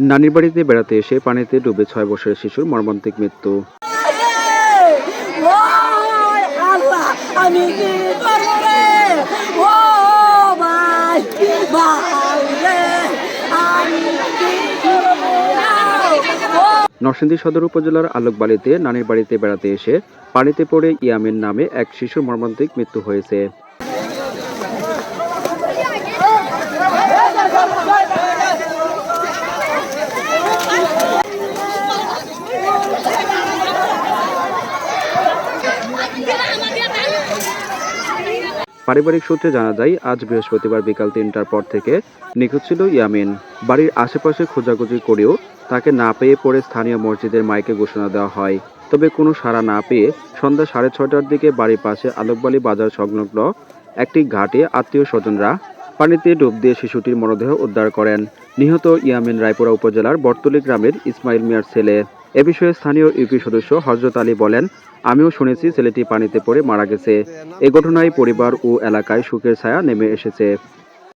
নানির বাড়িতে বেড়াতে এসে পানিতে ডুবে ছয় বছরের শিশুর মর্মান্তিক মৃত্যু। নরসিংদী সদর উপজেলার আলোকবাড়িতে নানির বাড়িতে বেড়াতে এসে পানিতে পড়ে ইয়ামিন নামে এক শিশুর মর্মান্তিক মৃত্যু হয়েছে। পারিবারিক সূত্রে জানা যায়, আজ বৃহস্পতিবার বিকাল তিনটার পর থেকে নিখোঁজ ছিল ইয়ামিন। বাড়ির আশেপাশে খোঁজাখুঁজি করেও তাকে না পেয়ে পড়ে স্থানীয় মসজিদের মাইকে ঘোষণা দেওয়া হয়। তবে কোনো সাড়া না পেয়ে সন্ধ্যা সাড়ে ছয়টার দিকে বাড়ির পাশে আলোকবালি বাজার সংলগ্ন একটি ঘাটে আত্মীয় স্বজনরা পানিতে ডুব দিয়ে শিশুটির মরদেহ উদ্ধার করেন। নিহত ইয়ামিন রায়পুরা উপজেলার বর্তলি গ্রামের ইসমাইল মিয়ার ছেলে। এ বিষয়ে স্থানীয় ইউপি সদস্য হজরত আলী বলেন, আমিও শুনেছি ছেলেটি পানিতে পড়ে মারা গেছে। এ ঘটনায় পরিবার ও এলাকায় সুখের ছায়া নেমে এসেছে।